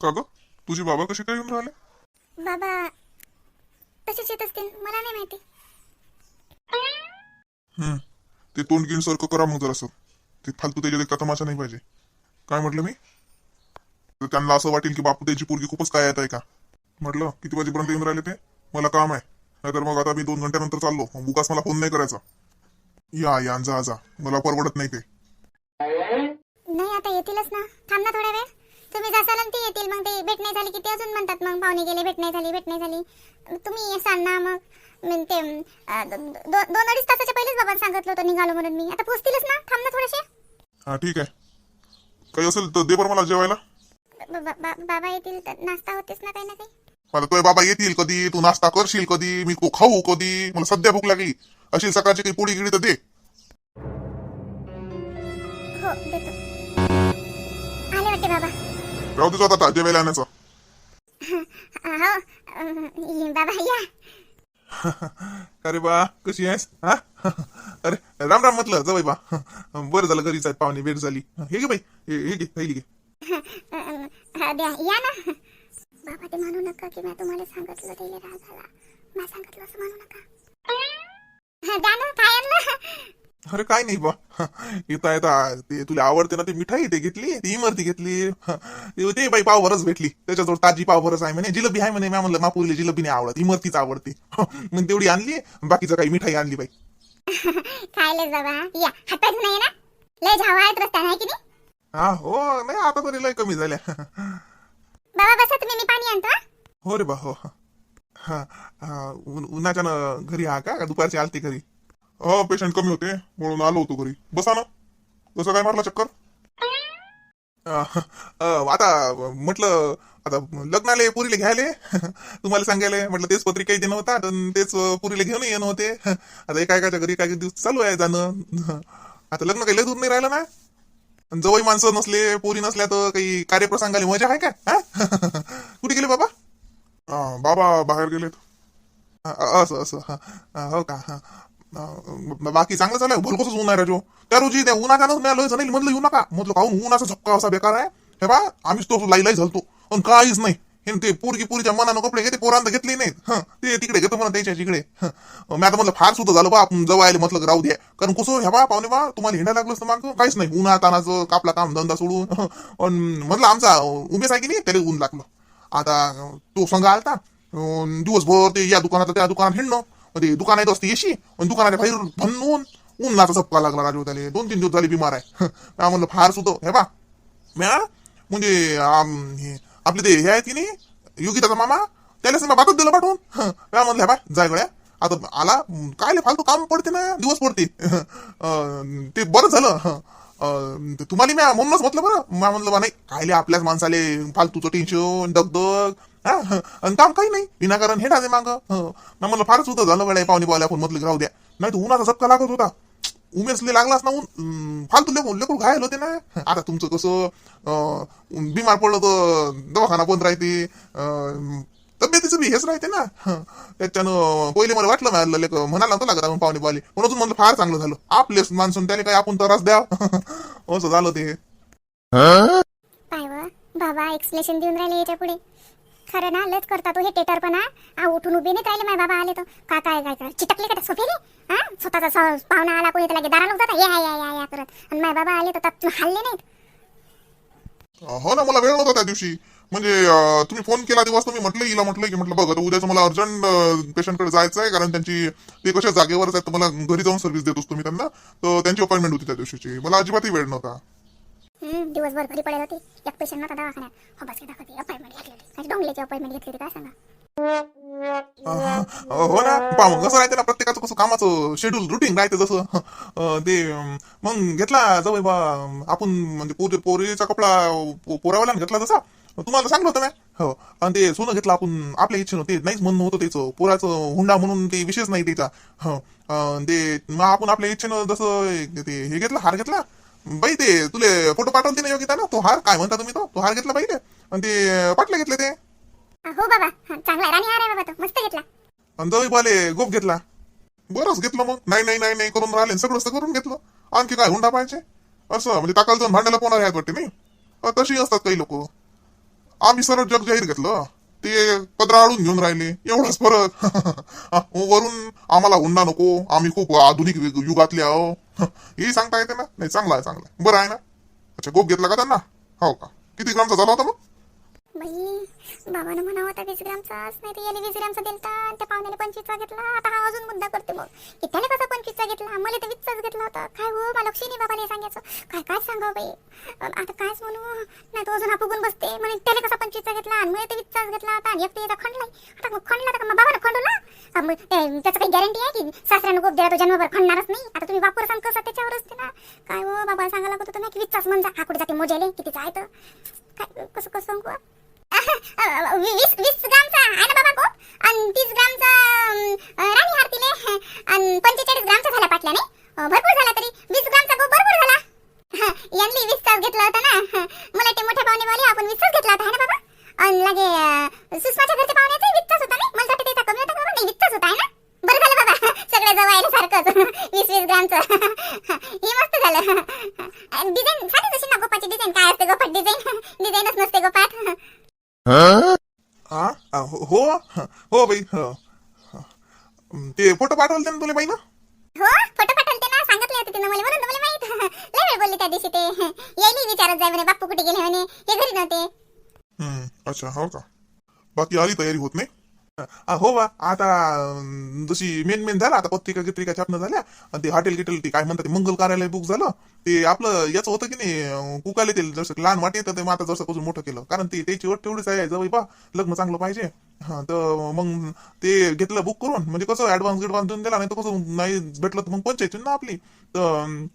का ग? तुझे बाबा कसे काय येऊन राहिले? बाबा तसेच येत असतील मला नाही माहिती. हम्म ते तोंड गिन सारखं करा मग जरासं. ते फालतू त्याच्या देखता तमाशा नाही पाहिजे. काय म्हटलं मी? तर त्यांना असं वाटेल की बापू त्याची पोरगी खूपच काय येत आहे का? म्हटलं किती वाजेपर्यंत येऊन राहिले ते? मला काम आहे. नाहीतर मग आता मी दोन घंट्यानंतर चाललो. मग उगाच मला फोन नाही करायचा. या या जा जा. मला परवडत नाही ते. नाही आता येतीलच ना. थांब ना थोडा वेळ. तुम्ही जासाल ते येतील मग ते भेट नाही झाली की ते अजून म्हणतात मग पाहुणे गेले भेट नाही झाली भेट नाही झाली. तुम्ही येसाल ना मग ते दोन अडीच तासाच्या पहिलेच बाबा सांगितलं होतं निघालो म्हणून मी. आता पोचतीलच ना? थांब ना थोडेसे. हा ठीक आहे. काही असेल तर दे बरं मला जेवायला. बाबा येतील तर नाश्ता होतेच ना काही ना काही? मला तुझे बाबा येतील कधी तू नाश्ता करशील कधी मी खाऊ कधी मला सध्या भूक लागली. अशी सकाळची काही पोळी गिळी तर दे. हो देतो. आले वाटते बाबा. राहू देतो आता जेवायला आणायचं. अं, हो बाबा या. अरे बा कशी आहेस? हा? अरे राम राम म्हटलं जवळ बा. बरं झालं घरीच आहेत पाहुणे भेट झाली. हे घे बाई हे हे घे पहिली घे. हा, द्या या ना. बाबा ते म्हणू नका की मी तुम्हाला सांगितलं ते राग झाला. मी सांगितलं असं म्हणू नका. हा, द्या ना. अरे काय नाही बा. येता येता ते तुला आवडते ना ती मिठाई ते घेतली ती इमरती घेतली. ते- बाई पावभरच भेटली. त्याच्याजवळ ताजी पावभरच आहे म्हणे जिलबी आहे म्हणे मी म्हणलं मापुरीला जिलबी नाही आवडत इमरतीच आवडते. मग तेवढी आणली बाकीचं काही मिठाई आणली बाई. या. हातात नाही ना? लय झावा आहेत रस्त्याने आहे की नाही? हा हो नाही आता तरी लय कमी झाल्या. बाबा बसा तुम्ही मी पाणी आणतो हा? हो रे बा हो. हा हा उन- उन्हाच्या न घरी हा का? दुपारची आलती घरी? हो पेशंट कमी होते म्हणून आलो होतो घरी. बसा ना. कसं काय मारला चक्कर? आता म्हटलं आता लग्नाले पुरीले घ्यायले. तुम्हाला सांगायला म्हटलं तेच पत्रिकाही देणं होता आणि तेच पुरीले घेऊन येणं होते आता एका एकाच्या घरी काही दिवस चालू आहे जाणं. आता लग्न काही लय दूर नाही राहिलं ना. आणि जवळ माणसं नसले पोरी नसल्या तर काही कार्यप्रसंगाला मजा आहे का? हा? कुठे गेले बाबा? अं, बाबा बाहेर गेलेत. अ- असं असं हा. हो का? हा. बाकी चांगलं चालू आहे भलकोसच ऊन आहे राजू त्या रोजी त्या उन्हाच्यानंच मी आलोय जणेल म्हणलं येऊ नका. म्हटलं काहून? उन्हाचा झपका असा बेकार आहे. हे बा आम्हीच तो लाई लाई झालतो. पण काहीच नाही. हे ते पोरगी पोरीच्या मनानं कपडे घेते पोरांत घेतले नाहीत हं, ते तिकडे घेतो म्हणा त्याच्या तिकडे मी आता म्हटलं फार सुद्धा झालं बा आपण जवळ आले म्हटलं राहू द्या. कारण कसं ह्या बा पाहुणे बा तुम्हाला हिंडायला लागलं असतं मग. काहीच नाही. उन्हा तानाचं कापला काम धंदा सोडून. पण म्हटलं आमचा उमेश आहे की नाही? त्याला ऊन लागलं. आता तो संघ आलता. दिवसभर ते या दुकानात त्या दुकानात हिंडणं. मग ते दुकानात असते येशी. आणि दुकानाच्या बाहेर भन्नून उन्हाचा झपका लागला राजू त्याला. दोन तीन दिवस झाले बिमार आहे. काय म्हणलं फार सुद्धा हे बा म्या म्हणजे आपले ते हे आहेत की नाही योगिताचा मामा त्यालाच मी बातच दिलं पाठवून. म्या म्हणलं हे बा जाय गळ्या आता आला काय फालतू काम पडते ना दिवस पडते. ते बरं झालं. तुम्हाला मी म्हणूनच म्हटलं बरं. म्या म्हणलं बा नाही कायले आपल्याच माणसाले फालतूचं टेन्शन दगदग. आणि काम काही नाही. विनाकारण हे टाजे माग. म्हणलं फारच होतं झालं गड्या पाहुणे पावल्या आपण म्हटलं राहू द्या. नाही तर उन्हाचा झपका लागत होता. उमेसले लागलाच ना ऊन. फालतू लेकून लेकर घायल होते ना. आता तुमचं कसं बिमार पडलं तर दवाखाना बंद राहते. अं, तब्येतीचं बी हेच राहते ना. त्याच्यानं पहिले मला वाटलं मला लेक म्हणाला नव्हतं लागत आपण पाहुणे पावले म्हणून म्हणलं फार चांगलं झालं. आपलेच माणसून त्याने काय आपण त्रास द्या. असं झालं ते. बाबा एक्सप्लेशन देऊन राहिले याच्यापुढे खरं ना लच करता तू हे टेटरपणा. हा उठून उभे नाही राहिले माझे बाबा आले तर. का काय काय काय? चिटकले का त्या सोफेले? हा स्वतःचा स- पाहुणा आला कोणी त्याला दारा नव्हता या या या या करत. आणि माझे बाबा आले तर त्यात हल्ले नाहीत. हो ना मला वेळ नव्हता त्या दिवशी. म्हणजे तुम्ही फोन केला तेव्हाच मी म्हटलं हिला म्हटलं की म्हटलं बघा आता उद्याचं मला अर्जंट पेशंटकडे जायचं आहे कारण त्यांची ते कशा जागेवरच आहेत तर मला घरी जाऊन सर्व्हिस देतोस तुम्ही त्यांना. तर त्यांची अपॉइंटमेंट होती त्या दिवशीची. मला अजिबातही वेळ नव्हता. दिवसभर घरी पडेल होती. एक पेशंट नव्हता दवाखान्यात. हो बस दाखवते अपॉइंटमेंट घेतलेली म्हणजे माझी डोंगलेची अपॉइंटमेंट घेतली काय सांगा? हो ना. पहा कसं राहते ना प्रत्येकाचं कसं कामाचं शेड्यूल रुटीन राहते जसं. ते मग घेतला जवळ बा आपण म्हणजे पोरी पोरीचा कपडा पो- घेतला जसा तुम्हाला सांगलं होतं ना हो. आणि ते सोनं घेतलं आपण आपल्या इच्छेनं. ते नाहीच म्हणणं होतं त्याचं. पोराचं हुंडा म्हणून ते विशेष नाही त्याचा. हो. ते मग आपण आपल्या इच्छेनं जसं ते हे घेतलं हार घेतला. बाई ते तुले फोटो पाठवते ना योगिता ना तो हार काय म्हणता तुम्ही तो? तो हार घेतला बाई ते आणि ते पाटले घेतले ते? हो बाबा. चांगला आहे. राणी हार आहे बाबा तो. मस्त घेतला. आणि बाले गोप घेतला. बरंच घेतलं मग. नाही नाही नाही नाही करून राहिले. सगळं करून घेतलं. आणखी काय हुंडा पाहिजे असं म्हणजे ताकाला जाऊन भांडायला कोणाला आहेत वाटते नाही? तशी असतात काही लोक. आम्ही सरळ जग जाहीर घेतलं. ते पदराळून घेऊन राहिले. एवढाच फरक. हा, वरून आम्हाला हुंडा नको. आम्ही खूप आधुनिक युग- युगातले आहो. हे सांगता येते ना? नाही चांगला आहे चांगला आहे. बरं आहे ना? अच्छा गोप घेतला का त्यांना? हो का? किती ग्रामचा झाला होता मग? बाई बाबानं म्हणावं होता वीस ग्रामचाच नाही तर याने वीस ग्रामचा दिलता आणि त्या पाहुण्याने पंचवीसचा घेतला. आता हा अजून मुद्दा करते मग. की त्याने कसा पंचवीसचा घेतला? मला तर वीसचाच घेतला होता. काय हो मला लक्ष नाही बाबाला सांगायचं. काय काय सांगावं बाई? आता कायच म्हणू? नाही तो अजून हा फुगून बसते. म्हणे त्याने कसा पंचवीसचा घेतला? आणि मला तर वीसचाच घेतला होता. आणि एकटे खंडलाय आता मग खंडला तर का मग बाबानं खंडू ना? त्याचं काही गॅरंटी आहे की सासऱ्यानं गोप दिला तो जन्मभर खंडणारच नाही. आता तुम्ही वापर सांग कसं? त्याच्यावर असते ना. काय हो बाबा सांगायला लागतो तुम्ही की वीसचाच म्हणजे. हा कुठे जाते मोजायले? कितीचा आहे तर? काय कसं कसं सांगू? वीस वीस ग्रामचा आहे ना बाबा कोप? आणि तीस ग्रामचा राणी हार हारतीले आणि पंचेचाळीस ग्रामचा झाला पाटल्याने. भरपूर झाला तरी वीस ग्रामचा कोप भरपूर झाला हं, यांनी वीसचाच घेतला होता ना हं, मला ते मोठ्या पाहुणेवाले आपण वीसचाच घेतला होता है ना बाबा आणि लगे अं, सुषमाच्या घरच्या पाहुण्याचा वीसचाच होता नाही मला वाटतं त्याचा कमी होता का बाबा? नाही वीसचाच होता आहे ना बरं झालं बाबा सगळं जवळ आहे सारखंच वीस वीस ग्रामचं हे मस्त झालं डिझाईन सांगितलं असेल ना गोपाची डिझाईन काय असते गोपात डिझाईन डिझाईनच नसते गोपात हा आ, हो हो हो बाई. हो. ते फोटो पाठवले त्यानं तुला बाई ना हो फोटो पाठवते ना सांगितले होते तिनं मला. म्हणून तर मला माहीत. लय वेळ बोलली त्या दिवशी ते. यायली विचारत जाय म्हणे बाप्पू कुठे गेले म्हणे? हे घरी नव्हते. हम्म, अच्छा हो का? बाकी आली तयारी होत नाही? हो बा. आता अं, जशी मेन मेन झाला आता पत्रिका गित्रिका छापणं झाल्या आणि ते हॉटेल गिटेल ते काय म्हणतात ते मंगल कार्यालय बुक झालं ते आपलं याचं होतं की नाही अं, कुकाले ते जसं लहान वाटे तर ते मग आता जसं कसं मोठं केलं. कारण ते त्याची अट तेवढीच आहे जवळ बा लग्न चांगलं पाहिजे. हा तर मग ते घेतलं बुक करून. म्हणजे कसं ऍडव्हान्स गिडव्हान्स देऊन दिला नाही तर कसं नाही भेटलं तर मग पंचायत ना आपली. तर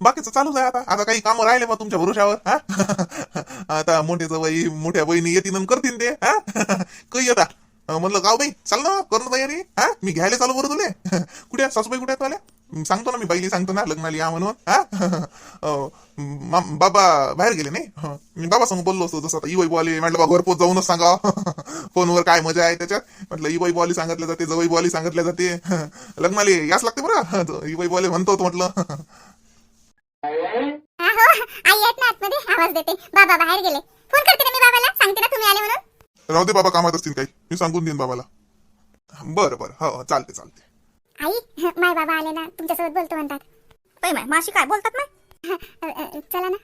बाकीचं चालूच आहे आता. आता काही कामं राहिले मग तुमच्या भरोशावर हा? आता मोठे बाई मोठ्या बहिणी येतील करतील ते हा? काही येता म्हणलं गाव बाई चाल ना कर ना तयारी. हा? मी घ्यायला चालू बरं तुले. कुठे? सासूबाई कुठे आहेत सांगतो ना मी बाईली सांगतो ना लग्नाला या म्हणून. हा? बाबा बाहेर गेले नाही? मी बाबा संग बोललो असतो जसं आता इवाई बॉली म्हटलं बा घरपोच जाऊनच सांगा. फोनवर काय मजा आहे त्याच्यात? म्हटलं इवाई बॉली सांगितलं जाते जवई बॉली सांगितलं जाते. लग्नाला याच लागते बरं. इवाई बॉली म्हणतो म्हटलं. आई ना आतमध्ये? आवाज देते. बाबा बाहेर गेले. फोन करते ना मी बाबाला? सांगते ना तुम्ही आले म्हणून? राहू दे बाबा कामात असतील काही. मी सांगून देईन बाबाला. बरं बरं. हो हो, चालते चालते आई माय बाबा आले ना तुमच्यासोबत बोलतो म्हणतात. माय माशी काय बोलतात ना अ, अ, चला ना.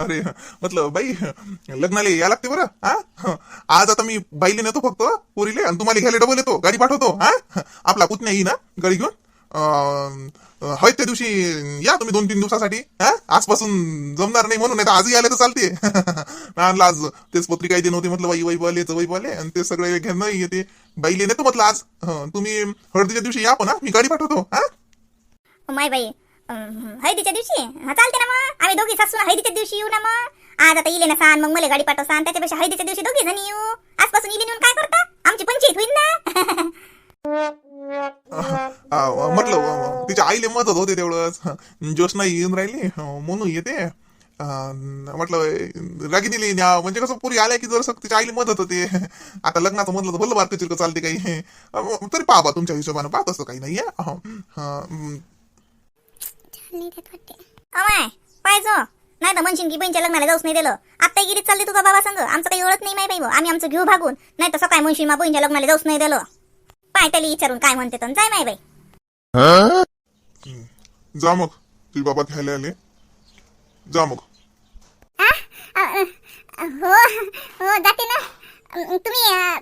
अरे म्हटलं बाई लग्नाला या लागते बरं हा? आज आता मी बाईले नेतो फक्त पोरीले आणि तुम्हाला घ्यायला डबल येतो गाडी पाठवतो हा? आपला पुतण्या येई ना गाडी घेऊन. हय त्या दिवशी या तुम्ही दोन तीन दिवसासाठी. हा? आजपासून जमणार नाही म्हणून नाही तर आजही आले तर चालते. आणलं आज तेच पत्रिका येते नव्हती म्हटलं वाई बाई बोले जवळ बोले आणि ते सगळे घेणं येते बाईले नेतो म्हटलं आज. तुम्ही हळदीच्या दिवशी या पण हा? मी गाडी पाठवतो हा? माय बाई हळदीच्या दिवशी? हा चालते ना मग. आम्ही दोघी सासू हळदीच्या दिवशी येऊ ना मग. आज आता इले ना सांग मग मला गाडी पाठव सांग त्याच्यापेक्षा हळदीच्या दिवशी दोघी जण येऊ. आजपासून इले नेऊन काय करता? आमची पंचायत होईल ना. म्हटलं तिच्या आईले मदत होते तेवढंच. ज्योत्ना येऊन राहिली म्हणून येते. म्हटलं रागिनीली न्या म्हणजे कसं पुरी आल्या की जर तिच्या आईला मदत होते. आता लग्नाचं म्हटलं तर भलं बारकं चिरकं चालते काही. तरी पाहा बा तुमच्या हिशोबानं पाहत असं काही नाहीये नाही पाहिजो नाही तर म्हणशील की बहिणीच्या लग्नाला जाऊच नाही दिलं. आता गिरीत चालली तुझा बाबा संग. आमचं काही ओळख नाही माहिती आम्ही आमचं घेऊ भागून. नाही तर सकाळी म्हणशील मा बहिणीच्या लग्नाला जाऊच नाही दिलं. पाय त्याला विचारून काय म्हणते तर जाय माय बाई. जा मग. तुझे बाबा घ्यायला आले. जा मग. हो हो जाते ना. तुम्ही अ,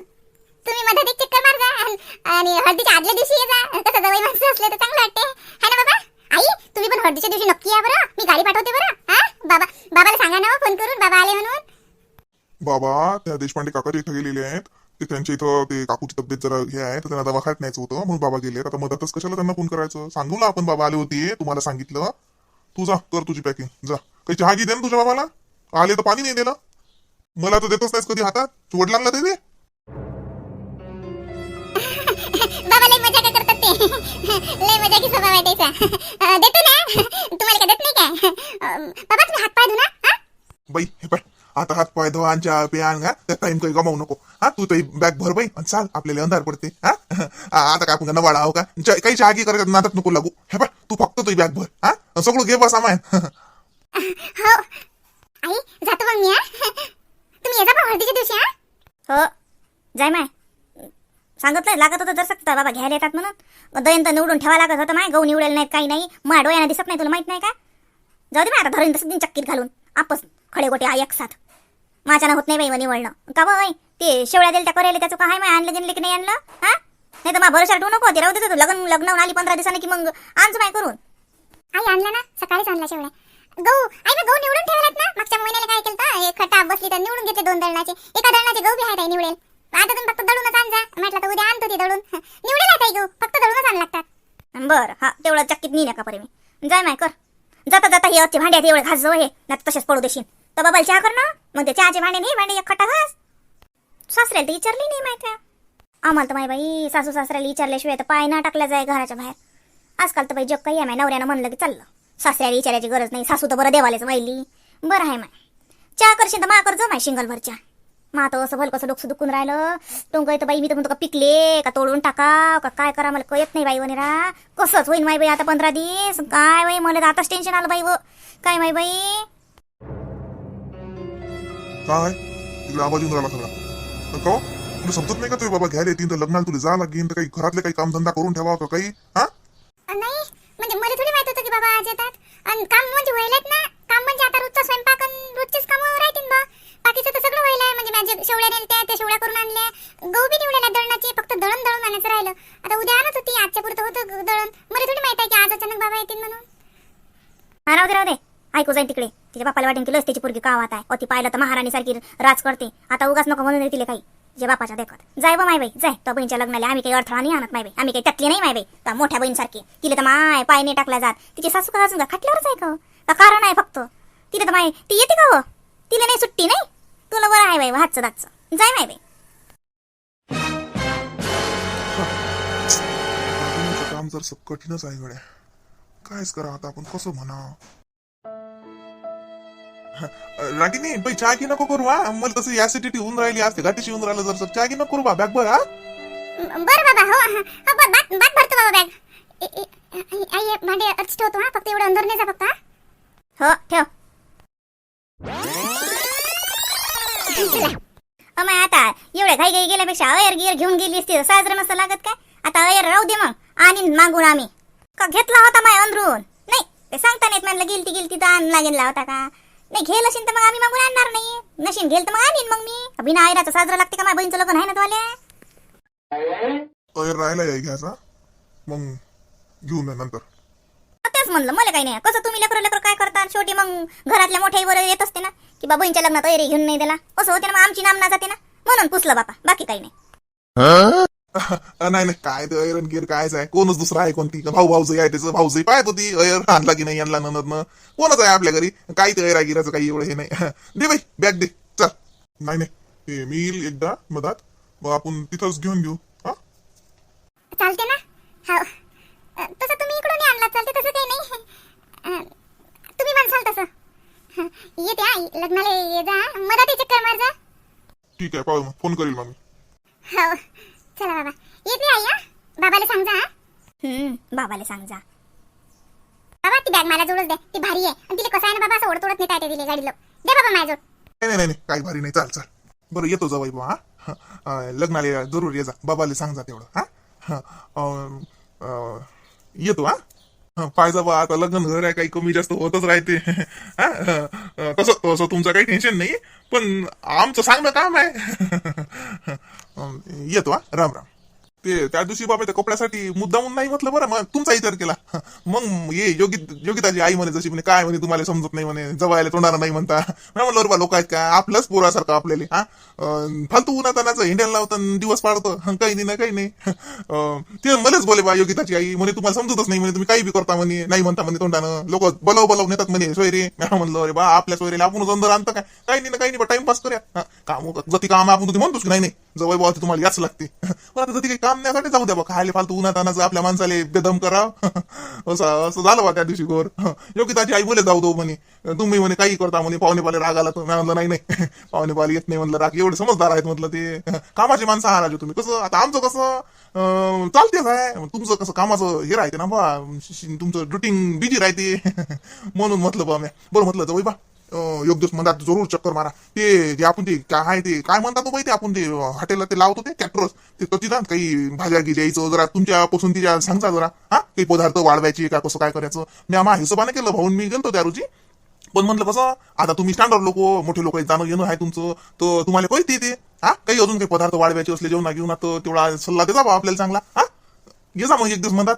तुम्ही मध्ये एक चक्कर मार जा अन- आणि हळदीच्या आदल्या दिवशी ये जा. कसं जवळ माणसं असले तर चांगलं वाटते. है ना बाबा? आई तुम्ही पण हळदीच्या दिवशी नक्की या बरं. मी गाडी पाठवते बरं. हा? बाबा बाबाला सांगा ना फोन करून. बाबा आले म्हणून. बाबा त्या देशपांडे काकाचे इथं गेलेले आहेत. ते त्यांच्या इथं ते काकूची तब्येत जरा हे आहे तर त्यांना दवाखान्यात न्यायचं होतं म्हणून बाबा गेले. आता मदतच कशाला त्यांना फोन करायचं? सांगू ना आपण बाबा आले होते तुम्हाला सांगितलं. तू जा कर तुझी पॅकिंग जा. काही चहा घे दे ना तुझ्या बाबाला. आले तर पाणी नाही दिलं मला तर देतच नाहीस कधी हातात. वडिलांना दे दे. बाबा लय मजा काय करतात ते. लय मजा की स्वभाव आहे त्याचा. अ, देतो ना. तुम्हाला काय देत नाही काय? अ, बाबा तुम्ही हात पाय धुना हा? बाई हे पाय. आता हात पाय धुवा आणि चहा पे आण का त्या टाइम काही गमावू नको. हा तू तरी बॅग भर बाई आणि चाल आपल्याला अंधार पडते. हा? आ, आता काय आपण नवाडा आहो का? च- काही चहा की करायचं नातात नको लागू. हे पाय तू फक्त तुझी बॅग भर. हा? सगळं घे बा सामान हो. आई जातो मग मी हा? तुम्ही येता पण हळदीच्या दिवशी हा? हो. जाय माय. सांगितलं लागत होतं जर सकता बाबा घ्यायला येतात म्हणून. दयंत निवडून ठेवा लागत होतं माय गहू निवडेल नाहीत काही नाही. माझ्या डोळ्यानं दिसत नाही तुला माहीत नाही का? जाऊ दे आता धरून तसं दिन चक्कीत घालून. आपस खडे गोटे आ एक साथ. माझ्यानं होत नाही बाई निवडणं का बाई? ते शेवळ्या दिल त्या करायला त्याचं काय माय? आणलं गेलं की नाही आणलं? हा? नाही तर मग भरोसा ठेवू नको ते राहू दे तू लग्न लग्न आली पंधरा दिवसांनी की मग आणच माय करून. आई आणला ना? सकाळीच आणला शेवड्या गहू आई मग गहू निवडून ठेवलात ना? मागच्या महिन्याला काय केलं तर एक खटा बसली तर निवडून घेतले दोन दळणाचे. एका दळणाचे गहू बी आहेत आई निवडेल. आता तुम्ही फक्त दळूनच आणजा. म्हटलं तर उद्या आणतो ते दळून. निवडेल आई गहू. फक्त दळूनच आण लागतात. बरं हा तेवढं चक्कीत नाही नका परे मी. जाय माय कर. जाता जाता हे भांड्यात एवढे घास जाऊ हे नाही तसेच पडू देशील. तर बाबा चहा कर ना? मग ते चहाचे भांडे नाही भांडे एक खट्टा घास. सासऱ्याला तर विचारली नाही माहिती आम्हाला तर माय बाई सासू सासऱ्याला विचारल्याशिवाय तर पाय ना टाकल्या जाय घराच्या बाहेर. आजकाल तर बाई जग काही आहे माय नवऱ्यानं म्हणलं की चाललं. सासऱ्याला विचारायची गरज नाही सासू तर बरं देवालेच वाहिली बरं आहे माय. चहा करशील तर मा कर जो माय शिंगलभर चहा. मग आता असं भलकसं डोकसं दुखून राहिलं. टोंग तर बाई मी तर म्हणतो का पिकले का तोडून टाका का काय करा मला कळत नाही बाई वनेरा. कसंच होईन माय बाई आता पंधरा दिवस. काय बाई मला तर आताच टेन्शन आलं बाई व. काय माय बाई? काय तिला आवाज येऊन राहिला सगळा तर का? तुला समजत नाही का तुझे बाबा घ्यायला येतील तर लग्नाला तुला जा लागेल तर काही घरातले काही कामधंदा करून ठेवा का काही हा? नाही म्हणजे मला थोडी माहीत होतं की बाबा आज येतात। आणि काम म्हणजे व्हायलात ना काम म्हणजे आता रोजचा स्वयंपाक आणि रोजचेच काम राहतील बा. बाकीचं तर सगळं व्हायला म्हणजे माझ्या शेवड्या नेलत्या त्या शेवड्या करून आणल्या. गहू बी निवडायला दळणाची फक्त दळण दळून आणायचं राहिलं. आता उद्या आणत होती आजच्या पुरतं होतं दळण. मला थोडी माहीत आहे की आज अचानक बाबा येतील म्हणून. राहू दे राहू दे. ऐकू जाईन तिकडे. तिच्या बापाला वाटेन की लस त्याची पोरगी कावात आहे. ती पाहिलं तर महाराणी सारखी राज करते. आता उगाच नको म्हणून तिले काही. जे बापाच्या देखत. जाय बा माय बाई जाय. तो बहिणीच्या लग्नाला आम्ही काही अडथळा नाही आणत माय बाई आम्ही काही त्यातली नाही माय बाई तर मोठ्या बहीणसारखी. तिला तर माय पाय नाही टाकला जात. तिची सासू का अजून का आहे का? कारण आहे फक्त? तिला तर माय ती येते का हो? तिला नाही सुट्टी नाही? तुला बरं आहे बाई हातचं दातचं. जाय माय बाई काम जर कठीणच आहे गड्या. कायच करा आता आपण? कसं म्हणा रागिनी बाई चहा की नको करू हा? मला तसं ऍसिडिटी होऊन राहिली असते घाटीशी होऊन राहिलं जर चहा की नको करू बा बॅग बरं हा? बरं बाबा हो हो. बात बात बात भरतो बाबा बॅग आई हे भांडे अर्च ठेवतो हा? फक्त एवढं अंदर नाही जा फक्त हा? हो ठेव. अमाय आता एवढ्या घाई घाई गेल्यापेक्षा अयर गियर घेऊन गेली असती तर साजरं नसतं लागत काय? आता अयर राहू दे मग आणि मागून आम्ही. का घेतला होता माय अंदरून? नाही ते सांगता नाहीत म्हणलं गेलती गेलती तर आण लागेल होता का? नाही घेल असेल तर मग आम्ही मागून आणणार नाही नशीन घेल तर मग आणीन मग मी. बिना आयराचं साजरं लागते का? माझ्या बहिणीचं लग्न आहे ना तुला अयर राहिला याय घ्यायचा मग घेऊन या नंतर. तेच म्हणलं मला काही नाही. कसं तुम्ही लेकर लेकर काय करता? शेवटी मग घरातल्या मोठ्या बरोबर येत असते ना? की बा बहिणीच्या लग्नात अरे घेऊन नाही दिला. असं होते ना मग आमची नामना जाते ना? म्हणून पुसलं बापा. बाकी काही नाही. नाही नाही काय ते अयरन गिर कायच आहे कोणच दुसरं आहे कोणती भाऊ भाऊजई आहे त्याचं भाऊजई पाहत होती अयर आणला की नाही आणला ननदनं कोणच आहे आपल्या घरी काही ते अयरा गिराचं काही एवढं हे नाही दे बाई बॅग दे चल नाही नाही ते मी येईल एकदा मधात मग आपण तिथंच घेऊन घेऊ हा चालते ना हो तसं तुम्ही इकडून आणला चालते तसं काही नाही तुम्ही म्हणसाल तसं येते आई लग्नाला ये जा मदत चक्कर मार जा ठीक आहे पाहू मग फोन करील मग मी. हो चला बाबा येते आई हा बाबाला सांग जा हा. हम्म बाबाला सांग जा. बाबा ती बॅग मला जोडच दे. ती भारी आहे. आणि तिला कसं आहे ना बाबा असं ओढत ओढत नेता येते तिला गाडीला दे बाबा माझ्या जोड नाही नाही नाही. काही भारी नाही. चाल चाल. बरं येतो जावाई बा हा? अं, लग्नाला या, जरूर ये जा. बाबाला सांग जा तेवढं हा? हा अं, अं, येतो हा? हा, जा बा आता लग्न घर आहे काही कमी जास्त होतच राहते. हा अं, अं, तसं तसं तुमचं काही टेन्शन नाही पण आमचं सांगणं काम आहे. अं, येतो हा? राम राम. ते त्या दिवशी बाबा त्या कपड्यासाठी मुद्दामून नाही म्हटलं बरं मग तुमचा विचार केला. मग ये योगी योगिताची आई म्हणे जशी म्हणे काय म्हणे तुम्हाला समजत नाही म्हणे जवायला तोंडाला नाही म्हणता. मी म्हणलं बा लोक आहेत का? आपलंच पोरासारखं आपल्याला हा? फालतू उन्हा उन्हातानाचं हिंड्याला लावतं दिवस पाडतं. काही नाही ना काही नाही. ते मलाच बोले बा योगिताची आई म्हणे तुम्हाला समजतच नाही म्हणे तुम्ही काही बी करता म्हणे नाही म्हणता म्हणे तोंडानं. लोक बलव बलव नेतात म्हणे सोयरे. मी म्हणलं अरे बा आपल्या सोयरीला आपणच अंदर आणतं काय? काही नाही ना काही नाही टाइमपास करूया? काम जती काम आपण तुम्ही म्हणतोच की नाही नाही जवळ बाबा तुम्हाला याच लागते. पण आता जती काही काम नाही जाऊ द्या बा खायला फालतू उन्हा आणायचं आपल्या माणसाले बेदम करा. असं असं झालं बा त्या दिवशी गोर. योगिताची आई बोले जाऊ दो म्हणे. तुम्ही म्हणे काही करता म्हणे पाहुणे पाले राग आला तर. मी म्हणलं नाही नाही. पाहुणे पाले येत नाही म्हणलं राग. एवढे समजदार आहेत म्हटलं ते. कामाचे माणसं आहात राजू तुम्ही. कसं आता आमचं कसं अं, चालतेच आहे. तुमचं कसं कामाचं हे राहते ना बा. तुमचं ड्युटिंग बिजी राहते. म्हणून म्हटलं बा मी. बरं म्हटलं जाऊ बा. अं, दिवस म्हणतात जरूर चक्कर मारा. ते जे आपण ते काय आहे ते काय म्हणतात बाई ते आपण ते हॉटेलला ते लावतो ते कॅटरस ते कधी ना काही भाज्या गी द्यायचं जरा तुमच्या पसंतीच्या सांगता जरा हा? काही पदार्थ वाढवायचे का कसं काय करायचं? मी आम्हा हिशोबाने केलं भाऊन मी गेलो त्या रोजी. पण म्हणलं कसं आता तुम्ही स्टँडर्ड लोक मोठे लोक जाणं येणं आहे तुमचं तर तुम्हाला कळते ते हा? काही अजून काही पदार्थ वाढवायचे असले जेवणा घेऊन तर तेवढा सल्ला देजा बा आपल्याला चांगला हा? ये जा मग एक दिवस म्हणतात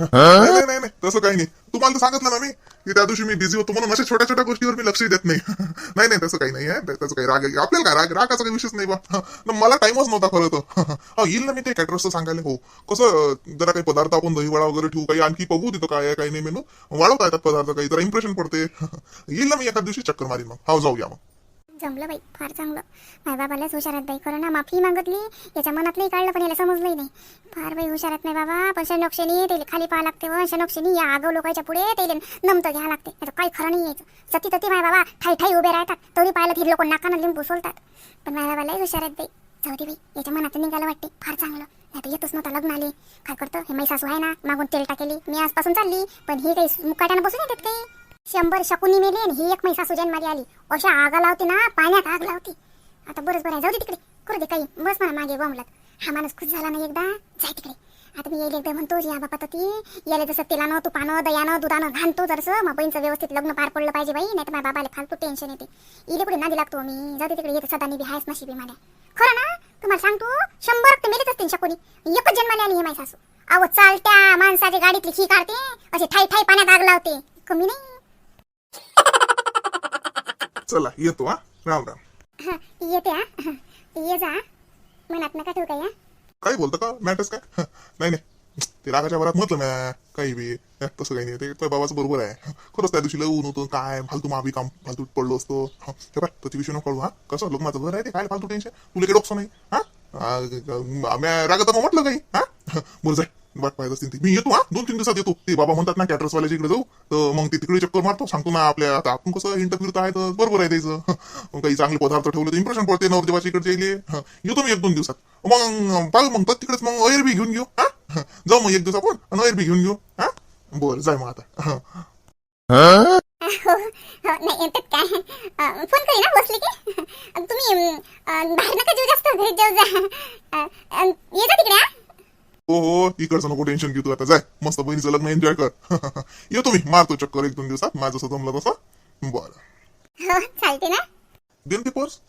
नाही नाही नाही नाही, तसं काही नाही. तुम्हाला तर सांगितलं ना मी की त्या दिवशी मी बिझी होतो म्हणून अशा छोट्या छोट्या गोष्टीवर मी लक्ष देत नाही. नाही नाही तसं काही नाही आहे त्याचं काही राग आपल्याला काय राग रागाचा काही विषयच नाही बा. न मला टाइमच नव्हता खरं तर. हा, येईल ना मी ते कॅटरसचं सांगायला हो. कसं जरा काही पदार्थ आपण दहीवडा वगैरे ठेवू काही आणखी बघू तिथं काय आहे काही नाही मेनू. वाढवता येतात पदार्थ काही जरा इम्प्रेशन पडते. येईल ना मी एका दिवशी चक्कर मारीन मग. हा जाऊया मग. जमलं बाई फार चांगलं. माझ्या बाबालाच हुशारात बाई खरं ना माफी मागितली याच्या मनातलंही काढलं पण याला समजलंही नाही. फार बाई हुशारात नाही बाबा पण शनोक्षणी त्याला खाली पाहा लागते व शनोक्षणी या आगाव लोकांच्या पुढे त्याला नमतं घ्या लागते. आता काही खरं नाही यायचं सती तती माझ्या बाबा ठाई ठाई उभे राहतात तरी पाहिलं ते लोक नाकानं लिंबू सोलतात. पण माझ्या बाबालाही हुशारात बाई. जाऊ दे बाई याच्या मनात निघायला वाटते फार चांगलं. नाही तर येतच नव्हता लग्न आले. काय करतं? हे माई सासू आहे ना मागून तेल टाकेली. मी आजपासून चालली पण ही काही मुक्काट्यानं बसून येतात काही शंभर शकुनी मेली आणि ही एक मैसा सुजन मारी आली. अशा आगा लावते ना पाण्यात आग लावते. आता बरंच बरं आहे. जाऊ दे तिकडे. करू दे काही. बस मला मागे बॉम्बलात हा माणूस खुश झाला नाही एकदा. जाय तिकडे. आता मी येईल एकदा म्हणतो या बापा तर ती. याला जसं तेलानं तुपानं दयानं दुधानं घालतो जरसं. मग बहीणचं व्यवस्थित लग्न पार पडलं पाहिजे बाई. नाही तर माझ्या बाबाला फालतू टेन्शन येते. इले कुठे नादी लागतो मी. जाते तिकडे. येते सदा निधी हायस नशिबी माझ्या खरं ना? तुम्हाला सांगतो शंभर ते मेलेच असतील शकुनी. एकच जन्माला आली हे माझी सासू. अहो चालत्या माणसाच्या गाडीतली खी काढते. असे ठाई ठाई पाण्यात आग लावते. कमी नाही. चला येतो हा राम राम हा, येते हा हा, ये जा मनात नका ठेवू काय काय बोलतं का मॅटर्स काय नाही नाही ते रागाच्या वरात म्हटलं ना काही बी हे, तसं काही नाही ते तुझ्या बाबाचं बरोबर आहे खरंच त्या दिवशी लय ऊन होतं काय फालतू मावी काम फालतू पडलो असतो हं, हे पाय त्याची विषय नको कळू हा कसं लोक माझं घर आहे ते काय फालतू टेन्शन तुला काही डोकसं नाही हा आ, आम्ही रागात मग म्हटलं काही हा बरं जाय वाट पाहत असतील ती. मी येतो हा. दोन तीन दिवसात येतो. ते बाबा म्हणतात ना कॅटरस वाल्याच्या इकडे जाऊ. तर मग ते तिकडे चक्कर मारतो. सांगतो ना आपल्या आता आपण कसं इंटरव्ह्यू आहे तर बरोबर आहे त्याचं. काही चांगले पदार्थ ठेवले तर इम्प्रेशन पडते. नवरदेवाच्या इकडे जाईल येतो मी एक दोन दिवसात. मग पाहू मग तिकडेच मग अयर बी घेऊन घेऊ. हा? जाऊ मग एक दिवस आपण आणि अयर बी घेऊन घेऊ. हा? बरं जाय मग आता. हा. हो, नाही काय फोन करी ना बसले की? तुम्ही बाहेर नका जेऊ जास्त. घरी जेऊ जा. येतो तिकडे हा इकडचं नको टेन्शन घेतो आता जाय. मस्त बहिणीचं लग्न एन्जॉय कर. येतो मी मारतो चक्कर एक दोन दिवसात माझं जसं जमलं तसं. बरं. हो चालते ना. ते पर्स.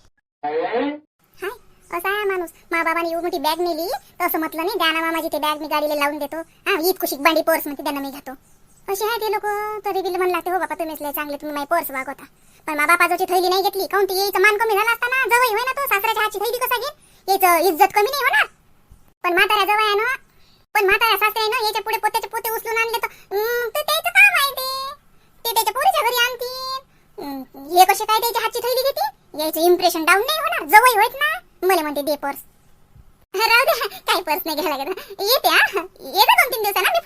आहे माणूस? मा बाबाने एवढी मोठी बॅग नेली तर असं म्हटलं नाही ते बॅग मी गाडीला लावून देतो. हा ईद खुशीक बांडी पर्स म्हणते त्यांना मी घेतो. असे आहे ते लोक तरी बिल म्हणला ते हो बाबा तुम्हीच लय चांगले तुम्ही माझी पर्स वागवता. पण मा बापाची थैली नाही घेतली काऊन ती यायचं? मान कमी झाला असताना जवळ होय ना तो सासऱ्याच्या हातची थैली कसा घेईन? याचं इज्जत कमी नाही होणार. पण म्हाताऱ्या जवळ आहे ना पण म्हाताऱ्या सासरे ना याच्यापुढे पोत्याचे पोते उचलून आणले तर तर त्याचं काम आहे ते. ते त्याच्या पोरीच्या घरी आणतील. हे कसे काय त्याच्या हातची थैली घेते याचं इम्प्रेशन डाऊन नाही होणार जवळ होत ना. मला म्हणते दे पर्स. राहू दे काही पर्स नाही घ्यायला लागत. येते हा येते दोन तीन दिवसांना मी